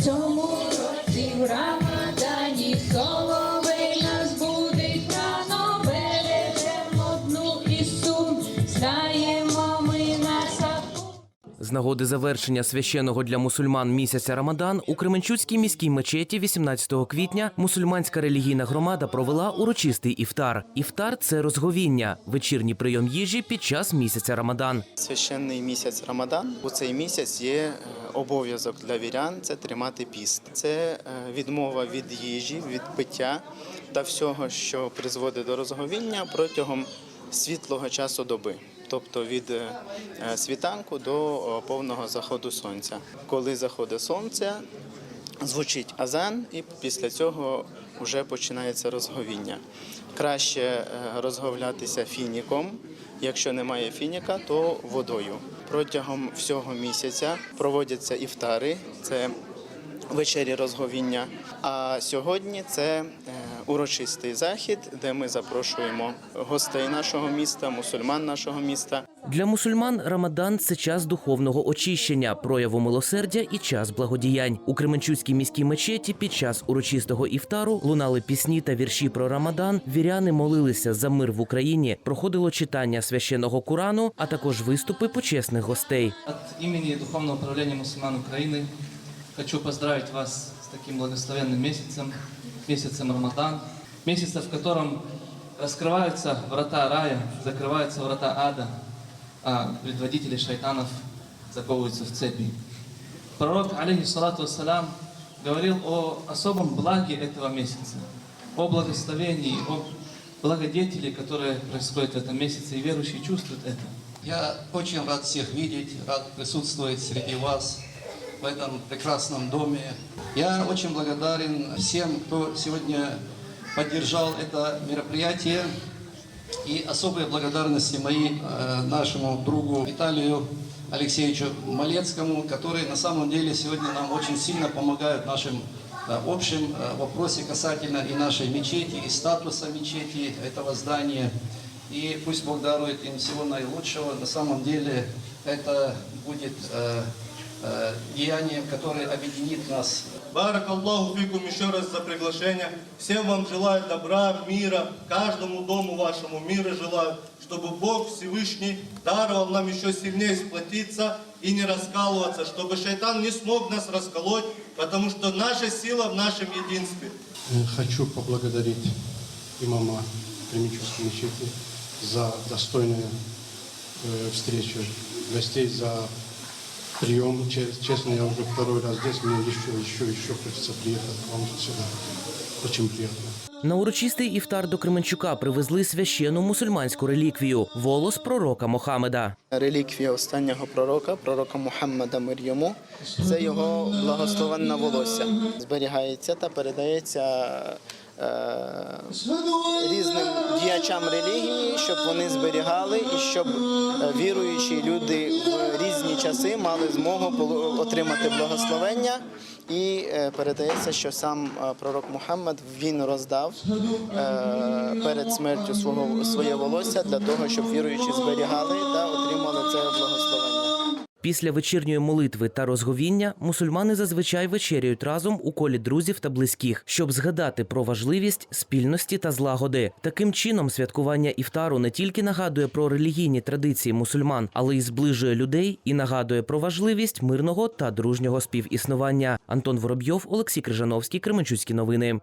В цьому З нагоди завершення священного для мусульман місяця Рамадан у Кременчуцькій міській мечеті 18 квітня мусульманська релігійна громада провела урочистий іфтар. Іфтар це розговіння, вечірній прийом їжі під час місяця Рамадан. Священний місяць Рамадан. У цей місяць є е, обов'язок для вірян це тримати піст. Це е, відмова від їжі, від пиття та всього, що призводить до розговіння протягом світлого часу доби. Тобто від е, світанку до повного заходу сонця. Коли заходить сонце, звучить азан, і після цього вже починається розговіння. Краще е, розговлятися фініком. Якщо немає фініка, то водою. Протягом всього місяця проводяться іфтари, це вечері розговіння. А сьогодні це е, урочистий захід, де ми запрошуємо гостей нашого міста, мусульман нашого міста. Для мусульман Рамадан це час духовного очищення, прояву милосердя і час благодіянь. У Кременчуцькій міській мечеті під час урочистого іфтару лунали пісні та вірші про Рамадан. Віряни молилися за мир в Україні. Проходило читання священного Курану, а також виступи почесних гостей. От имени Духовного управления мусульман Украины хочу поздравить вас таким благословенным месяцем, месяцем Рамадан, месяцем, в котором раскрываются врата рая, закрываются врата ада, а предводители шайтанов заковываются в цепи. Пророк, алейхиссалату вассалям, говорил о особом благе этого месяца, о благословении, о благодетели, которые происходят в этом месяце, и верующие чувствуют это. Я очень рад всех видеть, рад присутствовать среди вас в этом прекрасном доме. Я очень благодарен всем, кто сегодня поддержал это мероприятие. И особые благодарности мои э, нашему другу Виталию Алексеевичу Малецкому, который на самом деле сегодня нам очень сильно помогает в нашем э, общем э, вопросе касательно и нашей мечети, и статуса мечети этого здания. И пусть Бог дарует им всего наилучшего. На самом деле это будет деянием, которое объединит нас Барак Аллаху фикум еще раз за приглашение. Всем вам желаю добра, мира, каждому дому вашему мира желаю, чтобы Бог Всевышний даровал нам еще сильнее сплотиться и не раскалываться, чтобы шайтан не смог нас расколоть, потому что наша сила в нашем единстве. Э, Хочу поблагодарить имама Кременчугской мечети за достойную э, встречу гостей, за прием. Че- Честно, я уже второй раз здесь, мне еще, еще, еще хочется приехать к вам сюда. Очень приятно. На урочистий іфтар до Кременчука привезли священну мусульманську реліквію волос пророка Мохамеда. Реліквія останнього пророка, пророка Мухаммада мир йому, це його благословенне волосся. Зберігається та передається різним діячам релігії, щоб вони зберігали і щоб е, віруючі люди в різні часи мали змогу отримати благословення. І е, передається, що сам е, пророк Мухаммад він роздав е, перед смертю свого своє волосся для того, щоб віруючі зберігали та отримали це благословення. Після вечірньої молитви та розговіння мусульмани зазвичай вечеряють разом у колі друзів та близьких, щоб згадати про важливість спільності та злагоди. Таким чином, святкування іфтару не тільки нагадує про релігійні традиції мусульман, але й зближує людей і нагадує про важливість мирного та дружнього співіснування. Антон Воробйов, Олексій Крижановський, Кременчуцькі новини.